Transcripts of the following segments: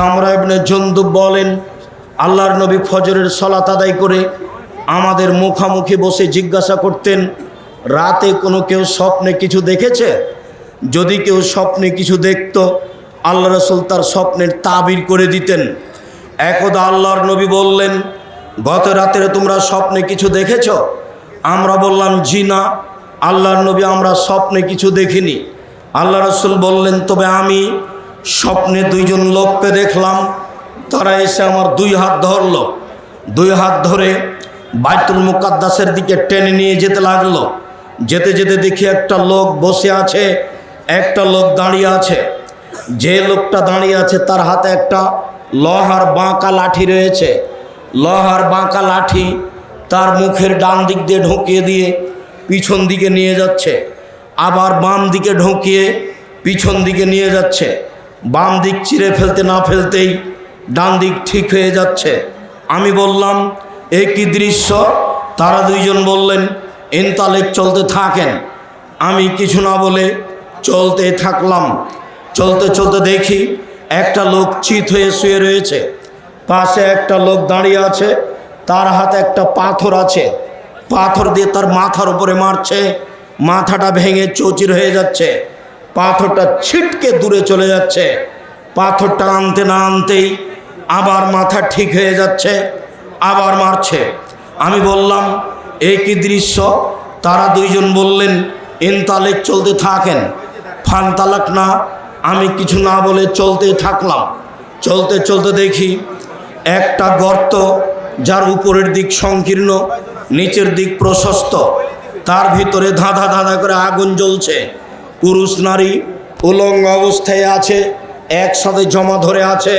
সামরা ইবনে জন্দুব বলেন, আল্লাহর নবী ফজরের সলাত আদায় করে আমাদের মুখামুখি বসে জিজ্ঞাসা করতেন, রাতে কোনো কেউ স্বপ্নে কিছু দেখেছে? যদি কেউ স্বপ্নে কিছু দেখত, আল্লাহ রসুল তার স্বপ্নের তাবির করে দিতেন। একদা আল্লাহর নবী বললেন, গত রাতের তোমরা স্বপ্নে কিছু দেখেছ? আমরা বললাম, জি না, আল্লাহর নবী আমরা স্বপ্নে কিছু দেখিনি। আল্লাহ রসুল বললেন, তবে আমি স্বপ্নে দুইজন লোককে দেখলাম, তারা এসে আমার দুই হাত ধরল। দুই হাত ধরে বাইতুল মুকাদ্দাসের দিকে টেনে নিয়ে যেতে লাগল। যেতে যেতে দেখি একটা লোক বসে আছে, একটা লোক দাঁড়িয়ে আছে। যে লোকটা দাঁড়িয়ে আছে, তার হাতে একটা লহার বাঁকা লাঠি রয়েছে। লহার বাঁকা লাঠি তার মুখের ডান দিক দিয়ে ঢুকিয়ে দিয়ে পিছন দিকে নিয়ে যাচ্ছে, আবার বাম দিকে ঢুকিয়ে পিছন দিকে নিয়ে যাচ্ছে। বাম দিক চিরে ফেলতে না ফেলতেই ডান দিক ঠিক হয়ে যাচ্ছে। আমি বললাম, এ কি দৃশ্য? তারা দুইজন বললেন এনতালেক চলতে থাকেন। আমি কিছু না বলে চলতে থাকলাম। চলতে চলতে দেখি একটা লোক চিত হয়ে শুয়ে রয়েছে। পাশে একটা লোক দাঁড়িয়ে আছে, তার হাতে একটা পাথর আছে। পাথর দিয়ে তার মাথার উপরে মারছে, মাথাটা ভেঙে চৌচির হয়ে যাচ্ছে। পাথরটা ছিটকে দূরে চলে যাচ্ছে। পাথরটা আনতে না আনতেই আবার মাথা ঠিক হয়ে যাচ্ছে, আবার মারছে। আমি বললাম এই কি দৃশ্য? তারা দুইজন বললেন ইনতালেক চলতে থাকেন, ফান তালাক না, আমি কিছু না বলে চলতে থাকলাম। চলতে চলতে দেখি একটা গর্ত যার উপরের দিক সংকীর্ণ, নিচের দিক প্রশস্ত। তার ভিতরে ধাঁধা ধাঁধা করে আগুন জ্বলছে। পুরুষ নারী উলঙ্গ অবস্থায় আছে, একসাথে জমা ধরে আছে,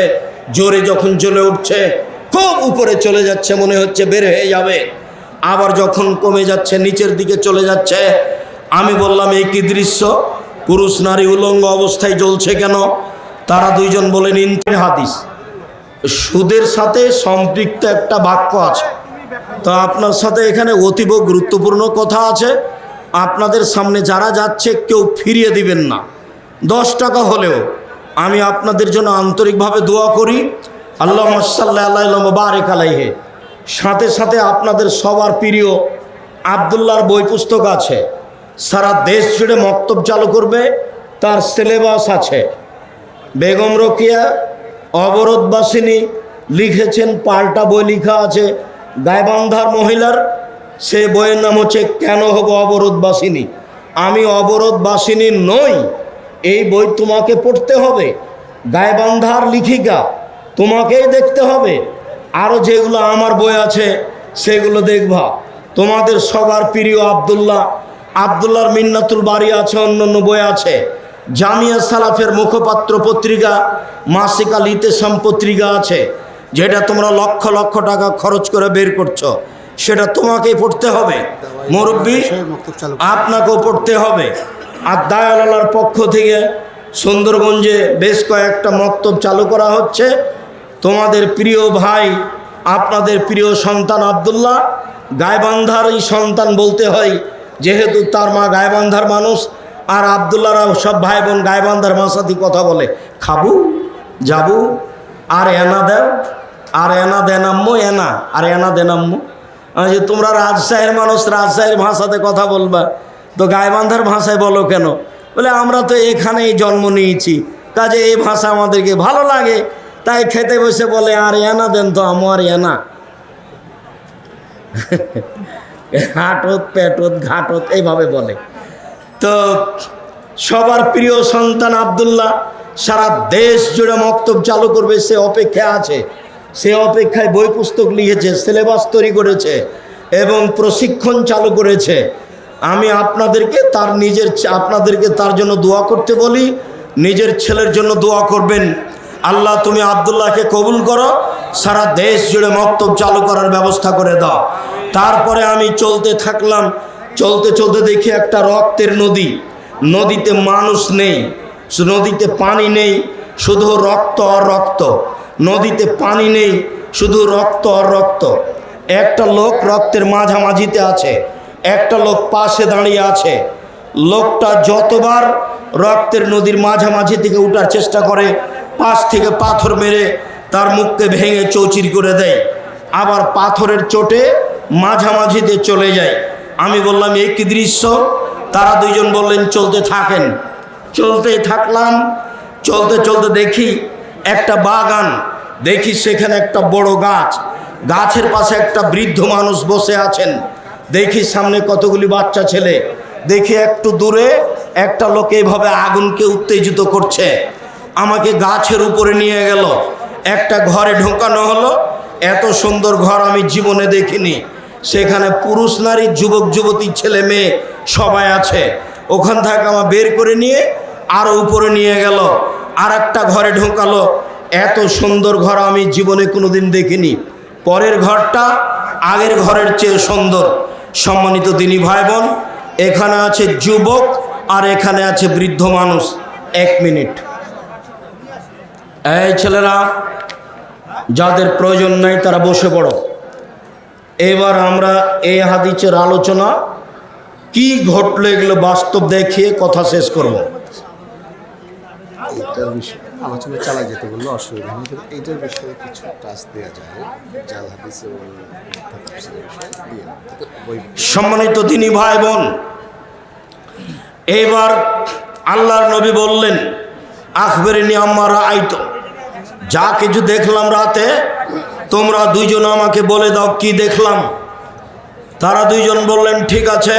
জোরে যখন জ্বলে উঠছে, খুব উপরে চলে যাচ্ছে, মনে হচ্ছে বের হয়ে যাবে। আবার যখন কমে যাচ্ছে, নিচের দিকে চলে যাচ্ছে, আমি বললাম, এই কি দৃশ্য? পুরুষ নারী উলঙ্গ অবস্থায় জ্বলছে কেন? তারা দুইজন বলেন ইন্তের হাদিস। সুদের সাথে সম্পৃক্ত একটা বাক্য আছে। তো আপনার সাথে এখানে অতীব গুরুত্বপূর্ণ কথা আছে। আপনাদের সামনে যারা যাচ্ছে কেউ ফিরিয়ে দিবেন না। দশ টাকা হলেও আমি আপনাদের জন্য আন্তরিকভাবে দোয়া করি। আল্লাহ সাল্লাহ আল্লাহ আলাইহে। সাথে সাথে আপনাদের সবার প্রিয় আবদুল্লাহর বই পুস্তক আছে। সারা দেশ জুড়ে মক্তব চালু করবে, তার সিলেবাস আছে। বেগম রকিয়া, অবরোধবাসিনী লিখেছেন, পাল্টা বই লেখা আছে। গায়বান্ধার মহিলার সে বইয়ের নাম হচ্ছে কেন হব অবরোধবাসিনী? আমি অবরোধবাসিনী নই, এই বই তোমাকে পড়তে হবে। গায়বান্ধার লিখিকা, তোমাকেই দেখতে হবে। আরও যেগুলো আমার বই আছে, সেগুলো দেখবা। তোমাদের সবার প্রিয় আবদুল্লাহ, আবদুল্লাহর মিন্নাতুল বাড়ি আছে অন্য অন্য বই আছে। জামিয়া সালাফের মুখপাত্র পত্রিকা, মাসিকা লিতেসাম পত্রিকা আছে, যেটা তোমরা লক্ষ লক্ষ টাকা খরচ করে বের করছ। সেটা তোমাকেই পড়তে হবে। মুরব্বী, আপনাকেও পড়তে হবে। আর দায়ালার পক্ষ থেকে সুন্দরগঞ্জে বেশ কয়েকটা মক্তব চালু করা হচ্ছে। তোমাদের প্রিয় ভাই, আপনাদের প্রিয় সন্তান আবদুল্লাহ গায়বান্ধার এই সন্তান বলতে হয়, যেহেতু তার মা গায়বান্ধার মানুষ, আর আবদুল্লাহরা সব ভাই বোন গায়বান্ধার ভাষাতেই কথা বলে, খাবু, যাবু, আর এনা দেও, আর এনা দেনাম্য এনা, আর এনা দেনাম্য আমি যে তোমরা রাজশাহীর মানুষ, রাজশাহীর ভাষাতে কথা বলবা। তো গায়বান্ধার ভাষায় বলো কেন? বলে, আমরা তো এখানেই জন্ম নিয়েছি, কাজে এই ভাষা আমাদেরকে ভালো লাগে। তাই খেতে বসে বলে, আর এনা দেন তো আমার এনা হাটত পেটত, ঘাটত, এইভাবে বলে। তো সবার প্রিয় সন্তান আবদুল্লাহ, সারা দেশ জুড়ে মক্তব চালু করবে, সে অপেক্ষা আছে। সে অপেক্ষায় বই পুস্তক লিখেছে সিলেবাস তৈরি করেছে এবং প্রশিক্ষণ চালু করেছে। আমি আপনাদেরকে তার নিজের আপনাদেরকে তার জন্য দোয়া করতে বলি, নিজের ছেলের জন্য দোয়া করবেন। আল্লাহ, তুমি আবদুল্লাহকে কবুল করো, সারা দেশ জুড়ে মক্তব চালু করার ব্যবস্থা করে দাও। তারপরে আমি চলতে থাকলাম, চলতে চলতে দেখি একটা রক্তের নদী। নদীতে মানুষ নেই, নদীতে পানি নেই, শুধু রক্ত আর রক্ত। নদীতে পানি নেই, শুধু রক্ত আর রক্ত। একটা লোক রক্তের মাঝামাঝিতে আছে, একটা লোক পাশে দাঁড়িয়ে আছে। লোকটা যতবার রক্তের নদীর মাঝামাঝি থেকে উঠার চেষ্টা করে, পাশ থেকে পাথর মেরে তার মুখকে ভেঙে চৌচির করে দেয়, আবার পাথরের চোটে মাঝামাঝিতে চলে যায়। আমি বললাম, এই কি দৃশ্য? তারা দুইজন বললেন, চলতে থাকেন। চলতে থাকলাম, চলতে চলতে দেখি একটা বাগান, দেখি সেখানে একটা বড় গাছ। গাছের পাশে একটা বৃদ্ধ মানুষ বসে আছেন। দেখি সামনে কতগুলি বাচ্চা ছেলে। দেখি একটু দূরে একটা লোক এইভাবে আগুনকে উত্তেজিত করছে। আমাকে গাছের উপরে নিয়ে গেল। একটা ঘরে ঢোকানো হলো। এত সুন্দর ঘর আমি জীবনে দেখিনি। সেখানে পুরুষ, নারী, যুবক, যুবতী, ছেলে, মেয়ে সবাই আছে। ওখান থেকে আমার বের করে নিয়ে আরও উপরে নিয়ে গেল। আর একটা ঘরে ঢোকালো। এত সুন্দর ঘর আমি জীবনে কোনোদিন দেখিনি। পরের ঘরটা আগের ঘরের চেয়ে সুন্দর। সম্মানিত তিনি ভাই বোন এখানে আছে যুবক আর এখানে আছে বৃদ্ধ মানুষ। এক মিনিট। এই ছেলেরা, যাদের প্রয়োজন নাই তারা বসে পড়ো। এবার আমরা এই হাদিসের আলোচনা কি ঘটলো এগুলো বাস্তব দেখিয়ে কথা শেষ করব। এইটার বিষয়ে আলোচনা চালা যেতে বললে অসুবিধা নেই, কিন্তু এইটার বিষয়ে কিছু টাচ দেওয়া যায়, জাল হাদিস সম্মানিত তিনি ভাই বোন এবার আল্লাহর নবী বললেন আখবেরিনি আমার আইতো যা কিছু দেখলাম রাতে, তোমরা দুইজন আমাকে বলে দাও কি দেখলাম। তারা দুইজন বললেন, ঠিক আছে,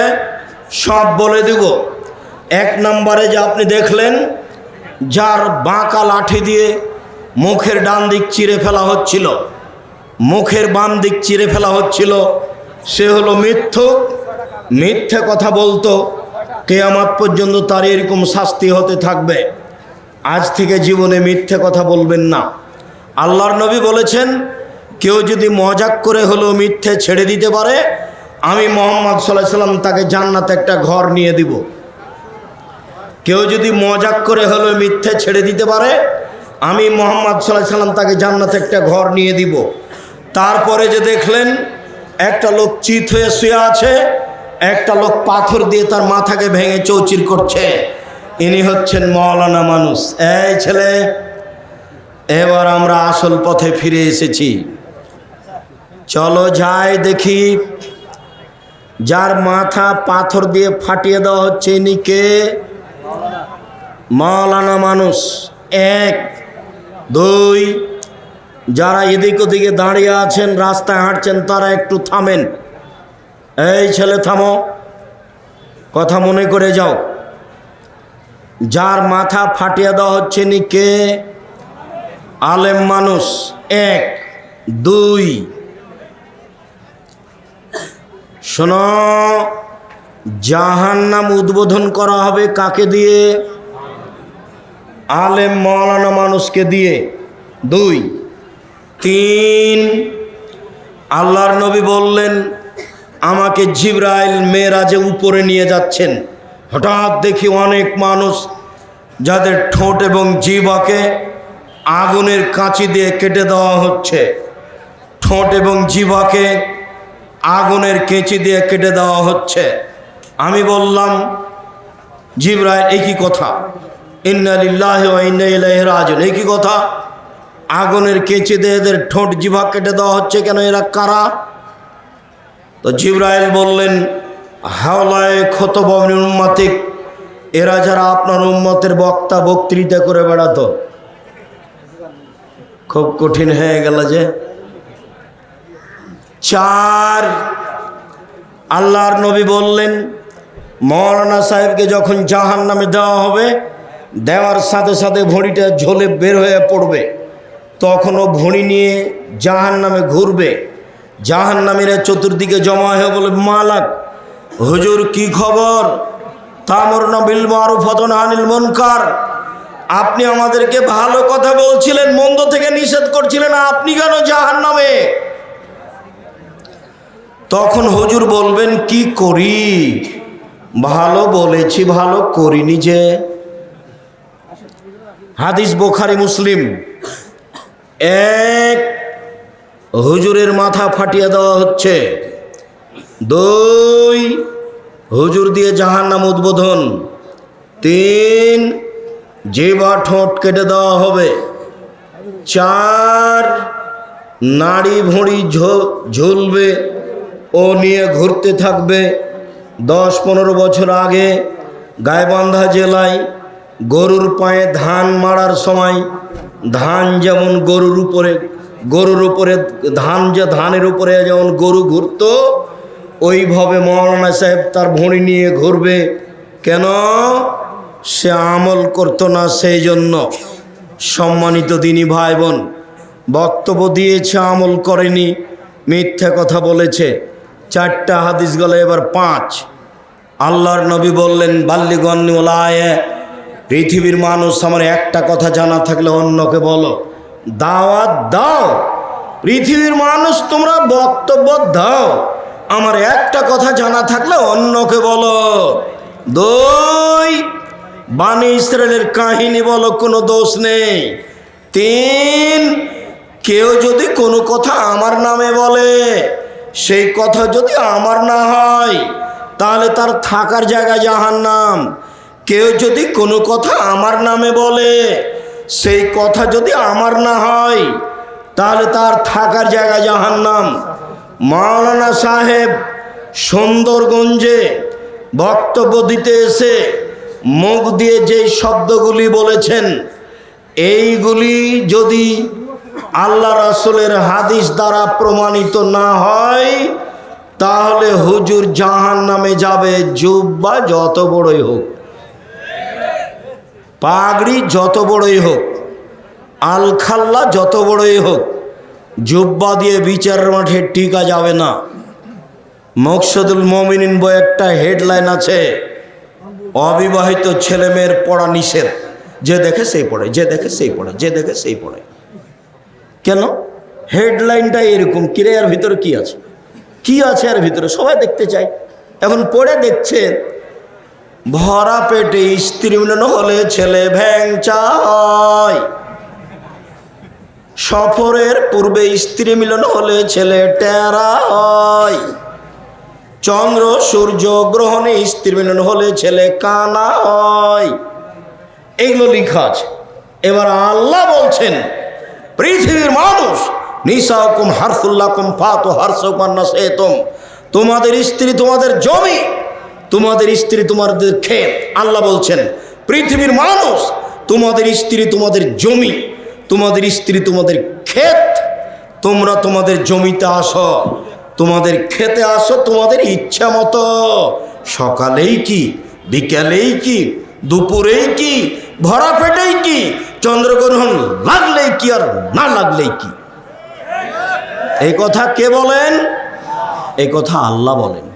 সব বলে দিব। এক নম্বরে যে আপনি দেখলেন যার বাঁকা লাঠি দিয়ে মুখের ডান দিক চিরে ফেলা হচ্ছিল, মুখের বাম দিক চিরে ফেলা হচ্ছিল, সে হলো মিথ্যুক মিথ্যে কথা বলতো, কেয়ামাত পর্যন্ত তার এরকম শাস্তি হতে থাকবে। আজ থেকে জীবনে মিথ্যে কথা বলবেন না। আল্লাহর নবী বলেছেন, কেউ যদি মজাক করে হলেও মিথ্যে ছেড়ে দিতে পারে, আমি মোহাম্মদ সাল্লাহ সাল্লাম তাকে জান্নাতে একটা ঘর নিয়ে দিব। কেউ যদি মজাক করে হলেও মিথ্যে ছেড়ে দিতে পারে, আমি মোহাম্মদ সাল্লাহ সাল্লাম তাকে জান্নাতে একটা ঘর নিয়ে দিব। তারপরে যে দেখলেন, একটা লোক চিত হয়ে শুয়ে আছে, একটা লোক পাথর দিয়ে তার মাথাকে ভেঙে চৌচির করছে। ইনি হচ্ছেন মৌলানা মানুষ। এই ছেলে, এবার আমরা আসল পথে ফিরে এসেছি। চলো যাই দেখি, যার মাথা পাথর দিয়ে ফাটিয়ে দেওয়া হচ্ছে, ইনি কে? মাওলানা মানুষ, এক। দুই, যারা এদিক ওদিকে দাঁড়িয়ে আছেন, রাস্তায় হাঁটছেন, তারা একটু থামেন। এই ছেলে, থামো। কথা মনে করে যাও। যার মাথা ফাটিয়ে দেওয়া হচ্ছে নি কে? আলেম মানুষ, এক। দুই। শোনো জাহান নাম উদ্বোধন করা হবে কাকে দিয়ে? আলেম মৌলানা মানুষকে দিয়ে। দুই, তিন, আল্লাহর নবী বললেন, আমাকে জিব্রাইল মেয়েরাজে উপরে নিয়ে যাচ্ছেন। হঠাৎ দেখি অনেক মানুষ যাদের ঠোঁট এবং জিবাকে আগুনের কাঁচি দিয়ে কেটে দেওয়া হচ্ছে। ঠোঁট এবং জিবাকে আগুনের কেঁচি দিয়ে কেটে দেওয়া হচ্ছে। আমি বললাম, জিব্রাইল একই কথা? ইন্নালিল্লাহ রাজন এই কি কথা? আগুনের কেঁচি দিয়ে এদের ঠোঁট জিভা কেটে দেওয়া হচ্ছে কেন এরা কারা? তো জিব্রাইল বললেন, হাওলায় ক্ষত উম্মাতিক, এরা যারা আপনার উম্মতের বক্তা বক্তৃতা করে বেড়াতো। খুব কঠিন হয়ে গেল যে। চার, আল্লাহর নবী বললেন, মৌলানা সাহেবকে যখন জাহান নামে দেওয়া হবে দেওয়ার সাথে সাথে ভড়িটা ঝোলে বের হয়ে পড়বে। তখনও ভড়ি নিয়ে জাহান নামে ঘুরবে। জাহান নামীরা চতুর্দিকে জমা হয়ে বলে, মালাক, হুজুর কি খবর? তামর না বিল মারুফতন আনিল মনকার। আপনি আমাদেরকে ভালো কথা বলছিলেন, মন্দ থেকে নিষেধ করছিলেন, আপনি কেন জাহান নামে তখন হুজুর বলবেন, কি করি? ভালো বলেছি, ভালো করিনি যে হাদিস বোখারি, মুসলিম। এক হুজুরের মাথা ফাটিয়ে দেওয়া হচ্ছে। দুই হুজুর দিয়ে জাহান্নাম উদ্বোধন। তিন যে বা ঠোঁট কেটে দেওয়া হবে। চার, নাড়ি ভুঁড়ি ঝুলবে ও নিয়ে ঘুরতে থাকবে। দশ, পনেরো বছর আগে গাইবান্ধা জেলায় গরুর পায়ে ধান মারার সময় ধান যেমন গরুর উপরে গরুর উপরে ধান যে ধানের উপরে যেমন গরু ঘুরতো, ওইভাবে মৌলানা সাহেব তার ভুঁড়ি নিয়ে ঘুরবে। কেন? সে আমল করতো না সেই জন্য। সম্মানিত দিনী ভাই বোন বক্তব্য দিয়েছে, আমল করেনি, মিথ্যা কথা বলেছে। চারটা হাদিস গলে, এবার পাঁচ। আল্লাহর নবী বললেন বাল্যগণ্যলায় পৃথিবীর মানুষ আমার একটা কথা জানা থাকলে অন্যকে বলো। দাওয়াত দাও। পৃথিবীর মানুষ, তোমরা বক্তব্য দাও। আমার একটা কথা জানা থাকলে অন্যকে বলো। দুই, বাণী ইসরায়েলের কাহিনী বলো, কোনো দোষ নেই। তিন, কেউ যদি কোনো কথা আমার নামে বলে, সেই কথা যদি আমার না হয়, তাহলে তার থাকার জায়গা জাহান নাম কেউ যদি কোনো কথা আমার নামে বলে, সেই কথা যদি আমার না হয়, তাহলে তার থাকার জায়গা জাহান নাম মাওলানা সাহেব সুন্দরগঞ্জে বক্তব্য দিতে এসে মুখ দিয়ে যেই শব্দগুলি বলেছেন, এইগুলি যদি আল্লাহ রাসুলের হাদিস দ্বারা প্রমাণিত না হয়, তাহলে হুজুর জাহান নামে যাবে জুব্বা যত বড়ই হোক। পাগড়ি যত বড়ই হোক, আলখাল্লা যত বড়ই হোক, জুব্বা দিয়ে বিচারের মাঠে টিকা যাবে না। মকসদুল মমিনিন বই একটা হেডলাইন আছে, অবিবাহিত ছেলে মেয়ের পড়া নিষেধ। যে দেখে সেই পড়ে, যে দেখে সেই পড়ে, যে দেখে সেই পড়ে। কেন? হেডলাইনটা এরকম, কিরে এর ভিতরে কি আছে? কি আছে এর ভিতরে? সবাই দেখতে চায়। এখন পড়ে দেখছে ভরা পেটে স্ত্রী মিলন হলে ছেলে ভ্যাংচা হয় সফরের পূর্বে স্ত্রী মিলন হলে ছেলে টেরা হয় চন্দ্র, সূর্য গ্রহণে স্ত্রী মিলন হলে ছেলে কানা হয় এগুলো লেখা আছে। এবার আল্লাহ বলছেন, পৃথিবীর মানুষ, নিসাকুম হারফুল্লাকুম ফাতো হারসুকান্না সেতম। তোমাদের স্ত্রী তোমাদের জমি তোমাদের স্ত্রী তোমাদের ক্ষেত। আল্লাহ বলছেন, পৃথিবীর মানুষ তোমাদের স্ত্রী তোমাদের জমি, তোমাদের স্ত্রী তোমাদের ক্ষেত, তোমরা তোমাদের জমিতে আসো, তোমাদের খেতে আসো, তোমাদের ইচ্ছা মতো। সকালেই কি, বিকালেই কি, দুপুরেই কি ভরা পেটেই কি, চন্দ্রগ্রহণ লাগলেই কি আর না লাগলেই কি? এই কথা কে বলেন? এই কথা আল্লাহ বলেন।